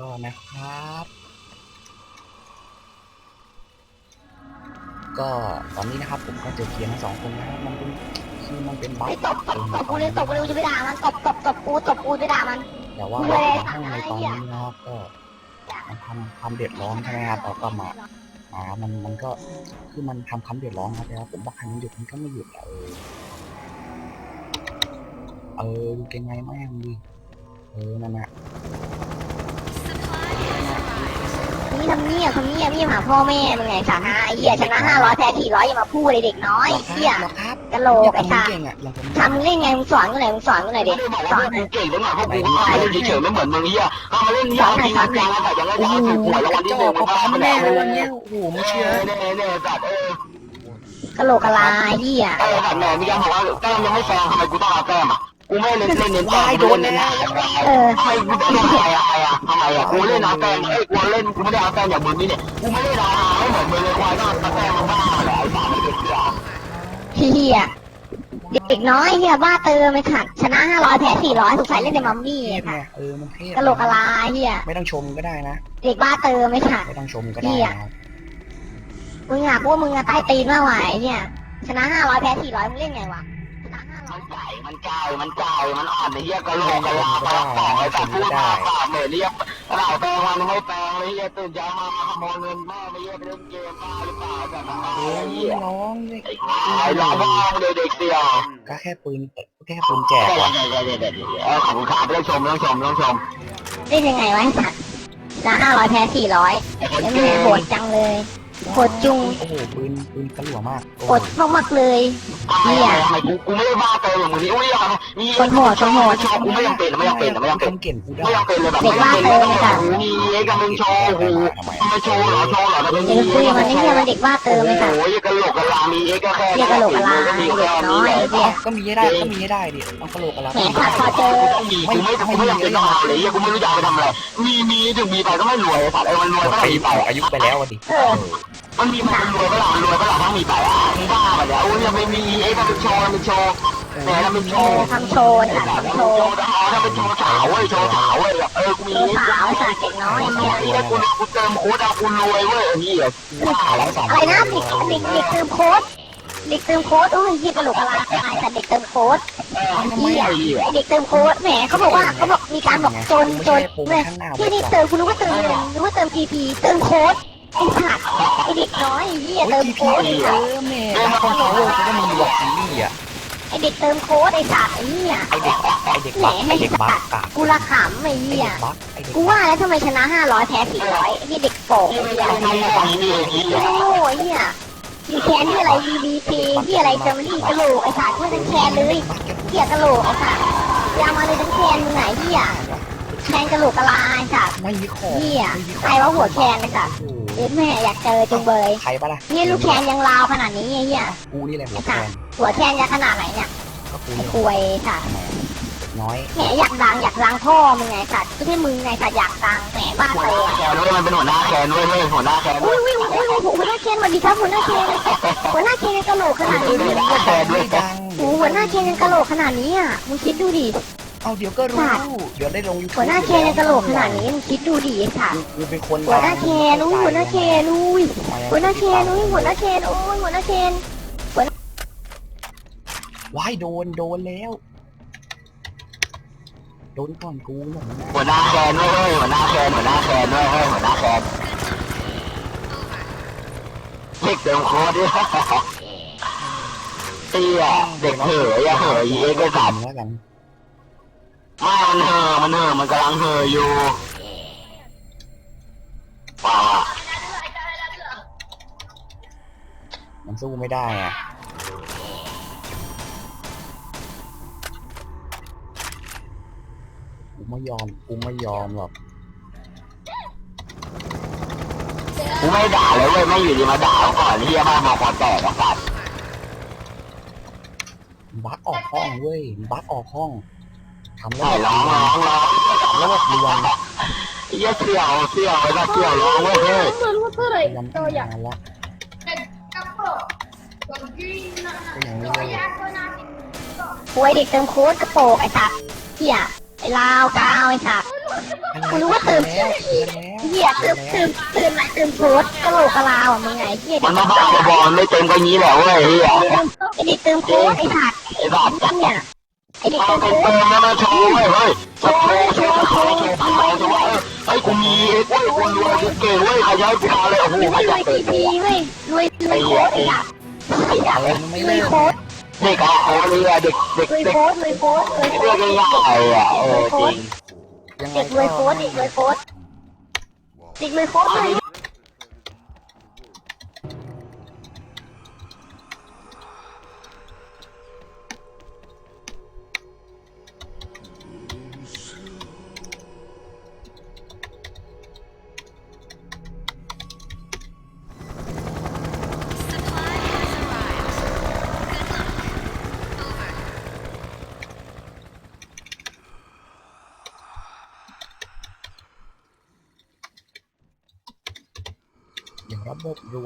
ก็นะครับ ก็ตอนนี้นะครับผมก็เจอเคียนทั้งสองคนนะครับมันเป็นคือมันเป็นบั๊ไปกตบตบตบกูเลยตบกูเลยกูจะไปด่ามันตบตบตบกูตบกูไปด่ามัน แต่ว่าเว้ยห้องในตอนนี้นะครับก็มันทำความเดือดร้อนใช่ไหมครับเราก็มาอ่ามันมันก็คือมันทำความเดือดร้อนครับแต่ว่าผมบอกให้มันหยุดมันก็ไม่หยุดอะเออเออดูเก่งไงแม่งดิเออนั่นน่ะ นี่ทำเนียบทำเนียบนี่หาพ่อแม่มึงไงสาห้าไอ้เหี้ยชนะห้าร้อยแพ้สี่ร้อยอย่ามาพูดเลยเด็กน้อยหรอไอ้เหี้ยหรอครับกะโหลกไอ้ทำสัสเก่งอะอย่างผมทำมึงเล่นไงมึงสอนกูหน่อยมึงสอนกูหน่อยไม่ดิได้บอกว่าพวกกูเก่งแล้วไงพวกกูก็มาเล่นเฉยๆไม่เหมือนมึงเฮียเอามาเล่นยาวจริงจังแต่ยังไงโอ้จะโหเอาถูกหวยรางวัลที่หนึ่งก็มันก็ปั๊มไม่แน่ได้เลยเลวันยเนี้ยโอ้โหไม่เชื่เชื่ออเนี่ยเนี่ยจัดเออกะโหลกกะลาไอ้เหี้ยเออแบบแหนมีการบอกว่าแก้มยังไม่แซงทำไมกูต้องเอาแก้มอะ กูไม่เล่นเล่นเน้นวายโดนแล้วเออทำไมกูต้องเอาอะไรอะทำไมอะกูเล่นเอาแก้มเอ้ยกูเล่นกูไม่ได้เอาแก้มอย่างมึงนี่เนี่ยกูไม่ได้เอาไม่เหมือนมึงเลยควายก็เอาแก้มมาบ้าแหละไอ้สามเด็กเสือเหี้ยเด็กน้อยเหี้ยบ้าเติมไม่ขัดชนะห้าร้อยแพ้สี่ร้อยสงสัยเล่นแต่มัมมี่เทไอ้พสัไงสเออมันเทพกะโหลกกะลาไอ้เหี้ยไม่ต้องชมก็ได้นะเด็กบ้าเติมไม่ขัดไม่ต้องชมก็ได้นะครับมึงอะพวกมึงอะใต้ตีนมากกว่าไอ้เนี่ยชนะห้าร้อยแพ้สี่ร้อยมึงเล่นไงวะ ชนะห้าร้อมัยนใหญ่มันเก่ามันเก่ามันอ่อนไอ้เหี้ยกระโหลกกระลาปลาต่อไอ้แต่พูดมาปากเหมือนเรียกเราแปลงวันไม่แปลงเลยเหี้ยตื่นเช้ามาขโมยเงินแม่ไม่เหี้ยไปเล่นเกมบ้าหรือเปล่าแบบนั้นโอ้ไอ้ยเหี้ยร้องเลยไอ้หลอกว่าเด็กเดียวก็แค่ปืนก็แค่ปืนแจกเด็ว่ะกเด็กเด็กเออขอบคุณครับเรื่องชมเรื่องชมเรื่องชมเล่นยังไงวะไอ้สัตว์ชนะห้าร้อยแพ้สี่ร้อยไอ้คนยังเก่ไม่งโหดจังเลย โหดจุงโอ้โหปืนปืนกระหลัวมากโอ้โหดมากๆเลยทำไมกูกูไม่ได้บ้าเติมอย่างมึงนี่อุ้ยอะมีชอบกูไม่ยังเป็นไม่ยังเป็นไม่ยังเป็นทำเก่งกูได้ไม่ยังเป็นเลยแบบไม่ยังเป็นเลยแบบมีเอ็กซ์กับมึงโชว์โอ้โหทำไมทำไมโชว์เหรอโชว์เหรอแล้วเดี๋ยวคุยกับมันไอ้เนี่ยมันเด็กบ้าเติมไอ้สัตว์โอ้ยกระโหลกกระลามีเอ็กซ์ก็แค่เรียกกะโหลกกะลาเด็กน้อยไอ้เนี่ย ก็มีให้ได้ก็มีให้ได้ดิต้องกระโหลกกระลาแหมสัตว์พอเจอ มีกูไม่กูไม่ยังเป็นต้องเอาเลยกูไม่รู้จะไปทำอะไรมีมีถึงมีไปก็ไม่รวยสัตว์ไอ้มันรวยก็อามียุไปอายุไปแล้วดิเออ มันมีมันรวยก็หลังรวยก็หลังต้องมีไปอะมึงบ้าไปแล้วโอ้ยยังไม่มีเอ็กซ์มันโชว์มันโชว์แหมมันโชว์ทำโชว์สัตว์ทำโชว์ถ้าเป็นโชว์สาวเว้ยโชว์สาวเว้ยเออกูมีสาวสัตว์เด็กน้อยไอ้เนี่ยนี่ถ้ากูกูเติมโค้ดเอากูรวยเว้ยเฮียบ้าแล้วสองอะไรนะเด็กเด็กเด็กเติมโค้ดเด็กเติมโค้ดโอ้ยยี่กระโหลกกะลาตายแต่เด็กเติมโค้ดทำไมไอ้เหี้ยไอเด็กเติมโค้ดแหมเขาบอกว่าเขาบอกมีการบอกจนจนผมแหม่ข้างหน้าที่นี่เติมคุณรู้ว่าเติมเงินรู้ว่าเติม PP เติมโค้ด เด็กน้อยไอ้เหี้ยเติมพี่โค้ดพี่ไอ้เอสัตว์อแม่ดาคอนเขาก็มีบอกซีรีส์อะไอเด็กเติมโค้ดไอ้สัตว์ไอ้เหี้ยไอเด็กไอเด็กบักไอเด็กบักกะกูละขำไอ้ไอเหี้ยเด็กบักไอเด็กกูว่าแล้วทำไมชนะ500แพ้400ไอ้เด็กโป่งไอ้เหี้ยทำไมฝั่งนี้ไอ้เหี้ยโง่ไอ้เหี้ยมีแคนที่อะไร BBP ที่อะไรเจอรี่กระโหลกไอ้สัตว์ช่วยทั้งแคนเลยเหี้ยกระโหลกไอ้สัตว์ยามาเลยทั้งแคนมึงไหนเหี้ยแคนกระโหลกกะลาไอ้สัตว์ไม่มีของเหี้ยใครว่าหัวแคนไอ้สัตว์ โอ้โหเอ็ดแม่อยากเจอจุงเบย ใครปะล่ะนี่ลูกแคนยังลาวขนาดนี้ไอ้เหี้ยกูนี่แหละหัวแทนหัวแคนจะขนาดไหนเนี่ยก็กูไอ้นี่ควยสัตว์น้อยแหมอยากดังอยากดังพ่อมึงไงสัตว์ไม่ใช่มึงไงสัตว์อยากดังแหมบ้าเตยแคนเว้ยมันเป็นหัวหน้าแคนเว้ยเว้ยหัวหน้าแคนอุ้ยอุ้ยอุ้ยอุ้ยหัวหน้าเคนสวัสดีครับหัวหน้าเคนหัวหน้าเคนยังกะโหลกขนาดนี้ไม่ดังไม่ดังโอ้หัวหน้าเคนยังกะโหลกขนาดนี้อะมึงคิดดูดิ เอาเดี๋ยวก็รู้ เดี๋ยวได้ลงยูทูบหัวหน้าเคนยังกะโหลกขนาดนี้มึงคิดดูดิไอ้สัตว์กูเป็นคนหัวหน้าเคนอุ้ยหัวหน้าเคนอุ้ยหัวหน้าเคนอุ้ยหัวหน้าเคนโอ้ยหัวหน้าเคนว้ายโดนโดนแล้ว โดนก่อนกูหน่อยนะหัวหน้าแคนเว้ยหัวหน้าแคนหัวหน้าแคนเว้ยหัวหน้าแคนเด็กเติมโค้ดด้วยเตี้ยเด็กเหยอะเหยเอ็กซ์ก็สัตว์แล้วกัน ไม่มันเห่อมันเห่อมันกำลังเห่ออยู่ว้าวมันสู้ไม่ได้อะกูไม่ยอมกูไม่ยอมหรอกกูไม่ด่าเลยเว้ยไม่อยู่ดีมาด่าก่อนที่จะมาบอกว่าแตกอะสัตว์บักออกห้องเว้ยบักออกห้อง ทำแล้วไอ้ร้องร้องร้องแล้วแบบรวมไอ้เหี้ยเสี่ยวเสี่ยวไอ้สัตว์เสี่ยวร้องเว้ยเฮ้ยรวมตั้งนานแล้วก็อย่างนี้เลยควยเด็กเติมโค้ดกระโปงไอ้สัตว์เหี้ยไอ้ลาวกาวไอ้สัตว์กูรู้ว่าเติมเตือนแล้วเหี้ยเติมเติมเติมอะไรเติมโพสต์กะโหลกกระลาอะมึงไงเหี้ยมันมาบ้าบอลไม่เต็มก็งี้แหละเว้ยเฮียไอ้เด็กเติมโพสต์ไอ้สัตว์ไอ้บ้าเนี่ย กเอาเติมเป็โพนสเติต์มแล้วมาโชว์เว้ยเฮ้ยโชว์โชว์โชว์โชว์พันสองโชว์ว่าเฮ้ยกูมีเว้ยกูรวยกูเก่งเว้ยขยายกูมาเลยโอ้โหรวยขรยัวยเลทียพีเว้ยรวยรวยโค้ดไอ้สัตว์ไอ้สัตว์เออมันไม่รวเลิยโค้ดเด็กอะโอ้ยเด็กเด็กรวยเด็กโค้ดรวยโค้ดรวยโค้เรียดกง่ายอะเออจริงยังไงเด็กรวยโค้ดเด็กรวยโค้ดเด็กรวยโค้ดเลย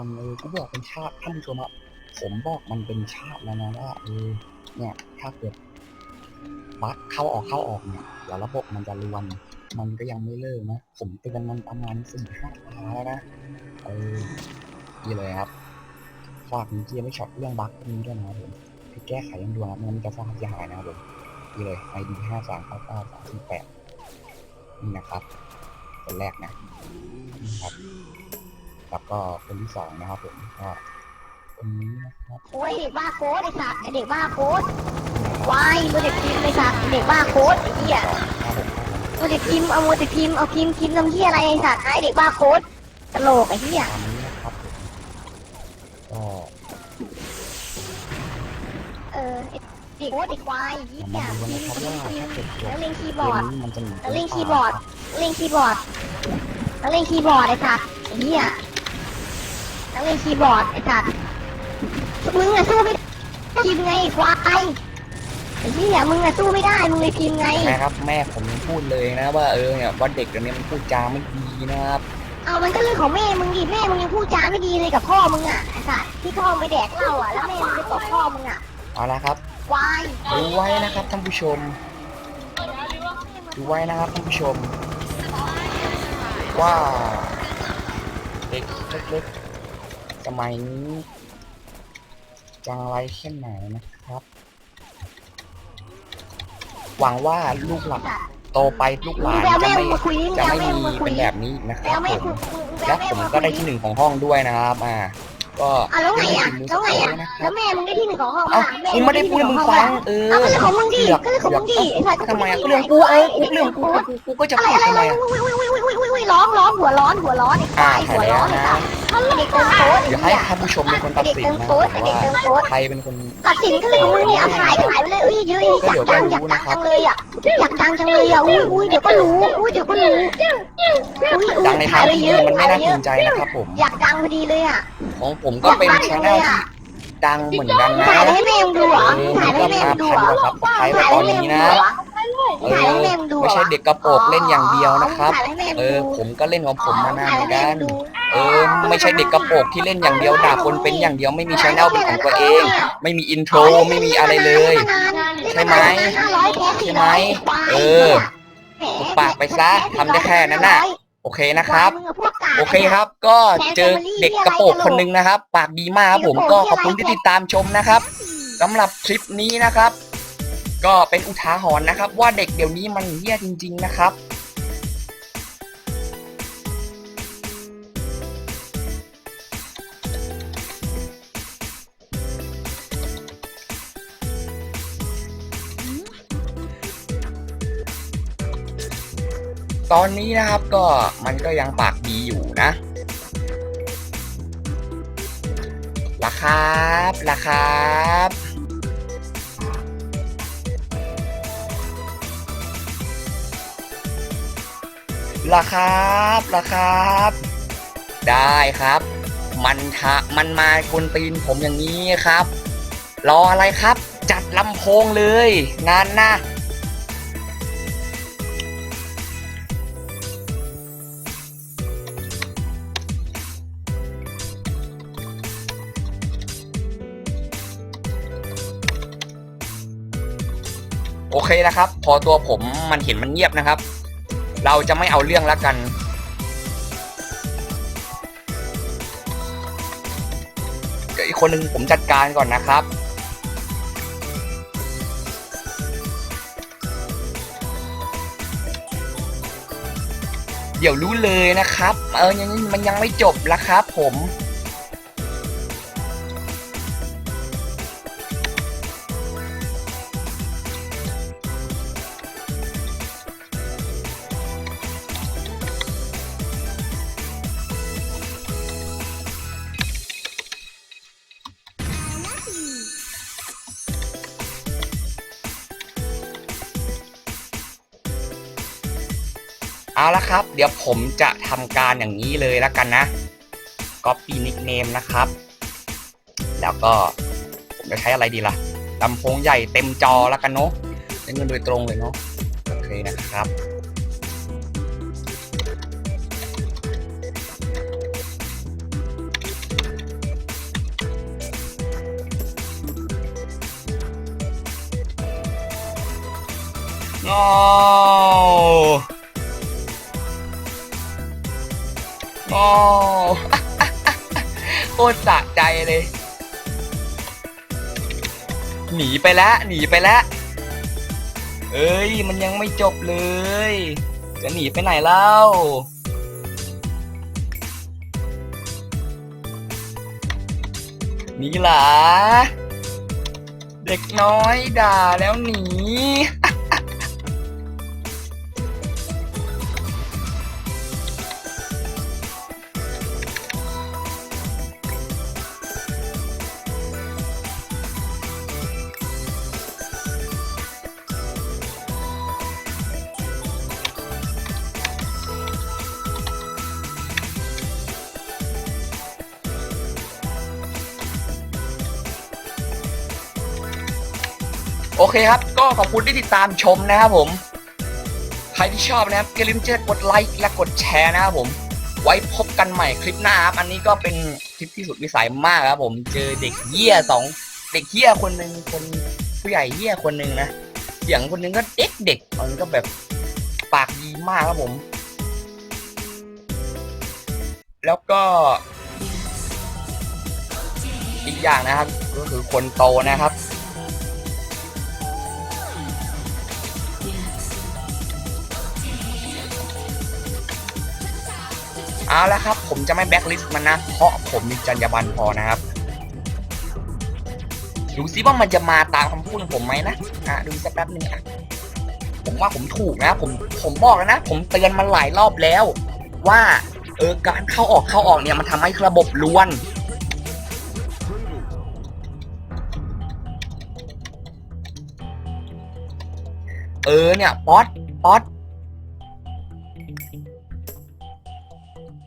วนเออกูบอกเป็นชาติท่านผู้ชมอะผมบอกมันเป็นชาติแล้วนะว่าเออเนี่ยถ้าเกิดบั๊กเข้าออกเข้าออกเนี่ยเดี๋ยวระบบมันจะรวน มันก็ยังไม่เลิกนะ ผมเตือนมันประมาณสี่ห้าตาแล้วนะเออนี่เลยครับฝากมีเกียร์ไม่ช็อตเรื่องบั๊กนี้ด้วยนะครับผมที่แก้ไขยังด่วนนะมันจะสร้างความเสียหายนะครับผมนี่เลย ID ห้าสามเก้าเก้าสามสี่แปดนี่นะครับคนแรกนะนี่ครับ แล้วก็คนที่สองนะครับผมก็คนนี้นะครับโอ้ยเด็กบ้าโค้ดไอ้สัตว์ไอ้เด็กบ้าโค้ดวายมือเด็กพิมพ์ไอ้สัตว์เด็กบ้าโค้ดไอ้เหี้ยสองครับผมมือเด็กพิมพ์เอามือเด็กพิมพ์เอาพิมพ์พิมพ์ทำเหี้ยอะไรไอ้สัตว์ไอ้เด็กบ้าโค้ดกะโหลกไอ้เหี้ยตามนี้นะครับผมก็เออไอ้เด็กโค้ดเด็กควายไอ้เหี้มายดูพินะมพ์ครับพิว่ามพ์พิมถ้าพ์เกิดจแล้วบเล่นคีย์เกบอร์มดนี้มันจะหนีแล้วเล่นคีย์บอร์ด เล่นคีย์บอร์ด แล้วเล่นคีย์บอร์ดไอ้สัตว์ไอ้เหี้ยแล้ว เล่นคีย์บอร์ดไอ้สัตว์มึงอะสู้ไม่ได้พิมพ์ไงไอ้ควายไอ้เหี้ยมึงอะสู้ไม่ได้มึงเลยพิมพ์ไงนะครับ แม่ผมยังพูดเลยนะว่าเออเนี่ยว่าเด็กเดี๋ยวนี้มันพูดจาไม่ดีนะครับเอามันก็เรื่องของแม่มึงดิแม่มึงยังพูดจาไม่ดีเลยกับพ่อมึงอะไอ้สัตว์ที่พ่อไม่แดกเหล้าอะแล้วแม่มึงไปตบพ่อมึงอะเอาละครับควายดูไว้นะครับท่านผู้ชม ดูไว้นะครับท่านผู้ชม ว่าเด็กเล็กๆส มัยนี้จะอะไรแค่ไหนนะครับ หวังว่าลูกหลานโตไปลูกหมึลางนไปเอาจะแม่ไม่มึงมาคุยนี่มึงจะไปเอาไม่แม่มีมึงมาคุเป็ยนแบบนี้นะคไปรับเอาแม่ผมมึงมึงไปและเอาแม่ผมมึงก็มาได้คุยที่หนึ่งของห้องด้วยนะครับอ่าก็อะแล้วไงอะมือแล้วไงอะนะคแล้รับวแม่มึงได้ที่หนึ่งของห้องเอ้าอะแมึงไม่ได้พูดให้มึงฟังเออเอาก็เรื่องของมึงดิเสือกก็เรื่องของมึงดิไอ้สัตว์ทำไมอะก็เรื่องกูเออกูเรื่องกูกูกูก็จะอะไรพูดอะไรทำไมอะไรอะอุ้ยอุ้ยอุ้ยอุ้ยอุ้ยอุ้ยร้อนร้อนหัวร้อนหัวร้อนไอ้ควายหัวร้อนไอ้สัตว์ เด็กเติมโต๊ะเดี๋ยวให้ท่านผู้ชมเป็นคนตัดสินนะว่าใครเป็นคนตัดสินก็เลยของมึงเนี่ยเอาถ่ายก็ถ่ายไปเลยเอ้ยเยอะอยากดังอยากดังจังเลยอะอยากดังจังเลยอะอุ้ยอุ้ยเดี๋ยวก็รู้อุ้ยเดี๋ยวก็รู้อุ้ยดังในทางที่ดีมันไม่น่าเยภูอะมิใจนะครับผมอยากดังพอดีเลยอะของผมก็เป็นชแนลที่ดังเหมือนกันนะถ่ายให้แม่มึงดูเหรอเออถ่ายมันให้ก็แม่มามึงดูพันเหรกอว่าครับใช้ไปตอนนี้นะเอ ถ่ายอให้แม่มึงดูเหรไม่อใช่เด็กกระโปรงเล่นอย่างเดียวนะครับถ่ายให้แม่มึงเออดูผมก็เล่นของผมมานานเหมือนกันถ่ายให้แม่มึงดูเออ ไม่ใช่เด็กกระโปรงที่เล่นอย่างเดียวด่าคนเป็นอย่างเดียวไม่มีชแนลเป็นของตัวเอง ไม่มีอินโทรไม่มีอะไรเลย ใช่ไหมใช่ไหมเออหุบปากไปซะทำได้แค่นั้นน่ะ โอเคนะครับ โอเคครับ ก็เจอเด็กกระโปรงคนหนึงนะครับ ปากดีมากครับผมก็ขอบคุณที่ติดตามชมนะครับสำหรับคลิปนี้นะครับ ก็เป็นอุทาหรณ์นะครับ ว่าเด็กเดี๋ยวนี้มันเหี้ยจริง ๆ นะครับตอนนี้นะครับก็มันก็ยังปากดีอยู่นะราคาบราคา บราคาบราคาบได้ครับ มันทะมันมาบนตีนผมอย่างนี้ครับ รออะไรครับ จัดลำโพงเลย งานน้าโอเคนะครับ พอตัวผมมันเห็นมันเงียบนะครับ เราจะไม่เอาเรื่องแล้วกันเดี๋ยวอีกคนหนึ่งผมจัดการก่อนนะครับ เดี๋ยวรู้เลยนะครับ เออยังมันยังไม่จบละครับผม เอาละครับ เดี๋ยวผมจะทำการอย่างนี้เลยแล้วกันนะ copy nickname นะครับ แล้วก็ผมจะใช้อะไรดีล่ะลำโพงใหญ่เต็มจอแล้วกันเนาะใช้เงินโดยตรงเลยเนาะโอเคนะครับโอ้ โอ้โคตรสะใจเลย หนีไปแล้วหนีไปแล้วเอ้ย มันยังไม่จบเลย จะหนีไปไหนเล่านี่หล่ะเด็กน้อยด่าแล้วหนี เคครับ ก็ขอบคุณที่ติดตามชมนะครับผม ใครที่ชอบนะครับอย่าลืมจะกดไลค์และกดแชร์นะครับผม ไว้พบกันใหม่คลิปหน้าครับ อันนี้ก็เป็นคลิปที่สุดวิสัยมากครับผม เจอเด็กเหี้ยสองเด็กเหี้ยคนหนึ่งคนผู้ใหญ่เหี้ยคนหนึ่งนะเสียงคนหนึ่งก็เด็กเด็กๆมันก็แบบปากดีมากครับผม แล้วก็อีกอย่างนะครับ ก็คือคนโตนะครับ เอาละครับ ผมจะไม่แบ็คลิสต์มันนะ เพราะผมมีจรรยาบรรณพอนะครับ ดูซิว่ามันจะมาตามคำพูดของผมไหมนะอะดูสักแป๊บหนึ่งอะผมว่าผมถูกนะ ผมผมบอกแล้วนะ ผมเตือนมันหลายรอบแล้ว ว่าเออการเข้าออกเข้าออกเนี่ยมันทำให้ระบบล้วนเออเนี่ยป๊อตป๊อต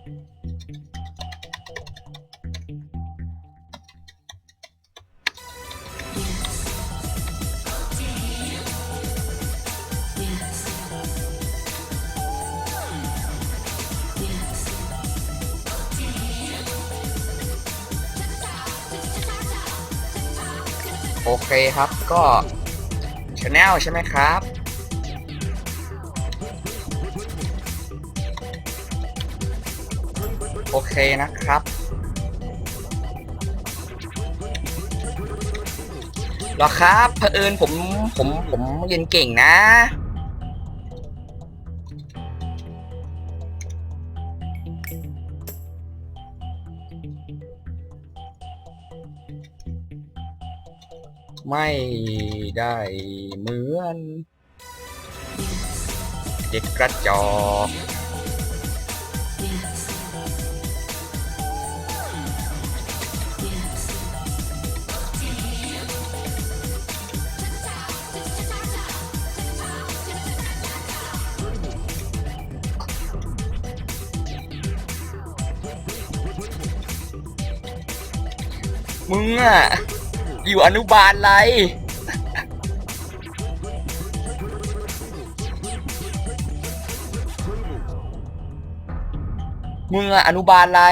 โอเคครับก็ช anel ใช่ไหมครับ เคนะครับ หรอครับเผอิญผมผมผมเรียนเก่งนะไม่ได้เหมือน เด็กกระจอก มึงอะอยู่อนุบาลไร มึงอะอนุบาลอะไร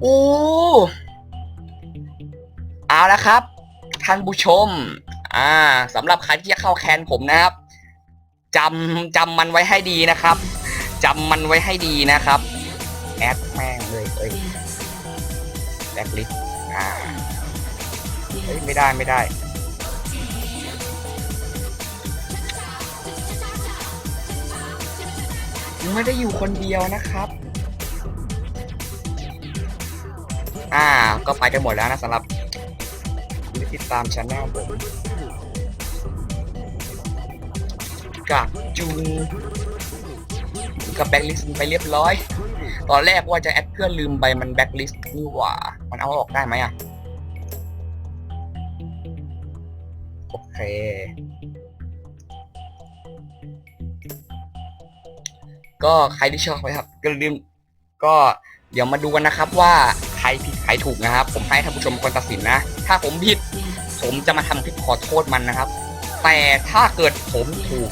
โอ้เอาละครับ ท่านผู้ชม อ่าสำหรับใครที่จะเข้าแคนผมนะครับจำจำมันไว้ให้ดีนะครับจำมันไว้ให้ดีนะครับ แอดแม่งเลยเอ้ย บ็คลิสอ่าเฮ้ยไม่ได้ไม่ได้ไม่ได้อยู่คนเดียวนะครับ อ่า ก็ไปกันหมดแล้วนะสำหรับคุณที่ติดตามช anel ผมกับจูนกับแบ็คลิสต์ไปเรียบร้อย ตอนแรกว่าจะแอดเพื่อนลืมไปมันแบ็คลิสต์นี่หว่า มันเอาออกได้ไหมอะ โอเค ก็ใครที่ชอบไหมครับก็ลืมก็เดี๋ยวมาดูกันนะครับว่าใครผิดใครถูกนะครับ ผมให้ท่านผู้ชมคนตัดสินนะ ถ้าผมผิด ผมจะมาทำคลิปขอโทษมันนะครับ แต่ถ้าเกิดผมถูก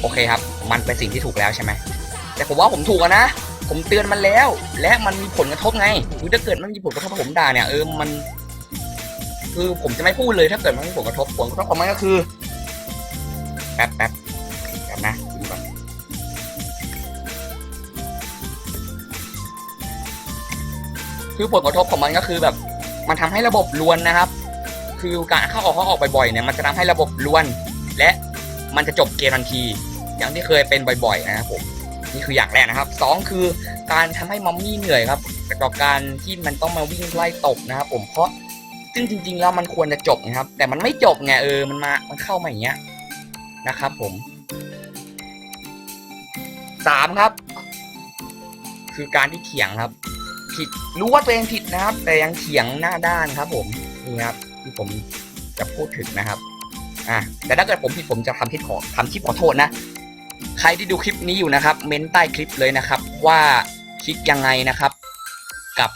โอเคครับ มันเป็นสิ่งที่ถูกแล้วใช่ไหมแต่ผมว่าผมถูกนะ ผมเตือนมันแล้ว และมันมีผลกระทบไงคือถ้าเกิดมันมีผลกระทบกับผมด่าเนี่ยเออมัน คือผมจะไม่พูดเลยถ้าเกิดมันมีผลกระทบผลกระทบของมันก็คือแป๊บแป๊บแป๊บนะดูก่อนคือผลกระทบของมันก็คือแบบ มันทำให้ระบบลวนนะครับ คือการเข้าออกเข้าออกบ่อยๆเนี่ยมันจะทำให้ระบบลวน และมันจะจบเกมทันที อย่างที่เคยเป็นบ่อย ๆ นะครับผม นี่คืออย่างแรกนะครับสองคือการทำให้มัมมี่เหนื่อยครับกับการที่มันต้องมาวิ่งไล่ตบนะครับ ผมเพราะซึ่งจริง ๆ แล้วมันควรจะจบนะครับ แต่มันไม่จบไงเออมันมามันเข้ามาอย่างเงี้ยนะครับ ผมสามครับ คือการที่เถียงครับ ผิดรู้ว่าตัวเองผิดนะครับ แต่ยังเถียงหน้าด้านครับ ผมนี่ครับที่ผมจะพูดถึงนะครับอะแต่ถ้าเกิดผมผิดผมจะทำคลิปขอทำคลิปขอโทษนะ ใครที่ดูคลิปนี้อยู่นะครับ เม้นใต้คลิปเลยนะครับ ว่าคิดยังไงนะครับ กับ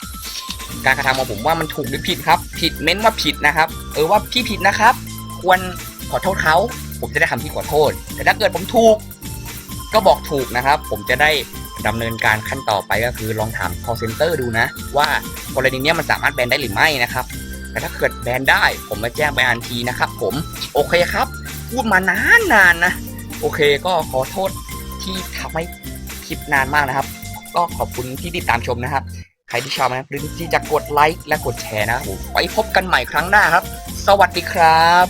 การกระทำของผมว่ามันถูกหรือผิดครับ ผิดเม้นว่าผิดนะครับ เออว่าพี่ผิดนะครับ ควรขอโทษเขา ผมจะได้ทำที่ขอโทษ แต่ถ้าเกิดผมถูก ก็บอกถูกนะครับ ผมจะได้ดำเนินการขั้นต่อไปก็คือลองถาม call center ดูนะ ว่ากรณีเนี้ยมันสามารถแบนได้หรือไม่นะครับ แต่ถ้าเกิดแบนได้ ผมมาแจ้งไปทันทีนะครับ ผมโอเคครับ พูดมานานนานนะ โอเคก็ขอโทษที่ทำให้คลิปนานมากนะครับ ก็ขอบคุณที่ติดตามชมนะครับ ใครที่ชอบนะครับลืมที่จะกดไลค์และกดแชร์นะครับไว้พบกันใหม่ครั้งหน้าครับ สวัสดีครับ